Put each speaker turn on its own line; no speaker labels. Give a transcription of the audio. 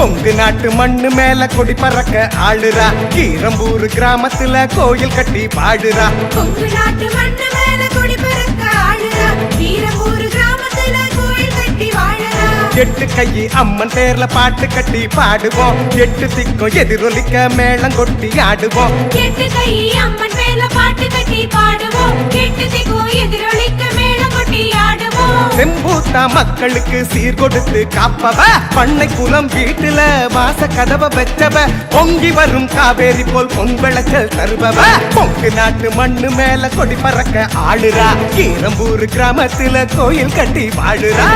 கொங்கு நாட்டு மண்ணு மேல கொடி பறக்க ஆளுறா. கீரம்பூர் கிராமத்துல கோயில் கட்டி பாடுறா.
கொங்கு நாட்டு மண்ணு மேல கொடி பறக்க ஆடுறா வீரபூர் கிராமத்துல கோயில் கட்டி வாழறா.
எட்டு கையி அம்மன் பேர்ல பாட்டு கட்டி பாடுவோம். எட்டு திக்கும் எதிரொலிக்க மேளம் கொட்டி ஆடுவோம்.
எட்டு கை அம்மன் மேல பாட்டு கட்டி
செம்பூத்தா மக்களுக்கு சீர் கொடுத்து காப்பவ. பண்ணை குலம் வீட்டுல வாச கதவ வச்சவ. பொங்கி வரும் காவேரி போல் பொன்விளைச்சல் தருபவ. பொங்கு நாட்டு மண்ணு மேல கொடி பறக்க ஆளுரா கீரம்பூர் கிராமத்துல கோயில் கட்டி வாழுறா.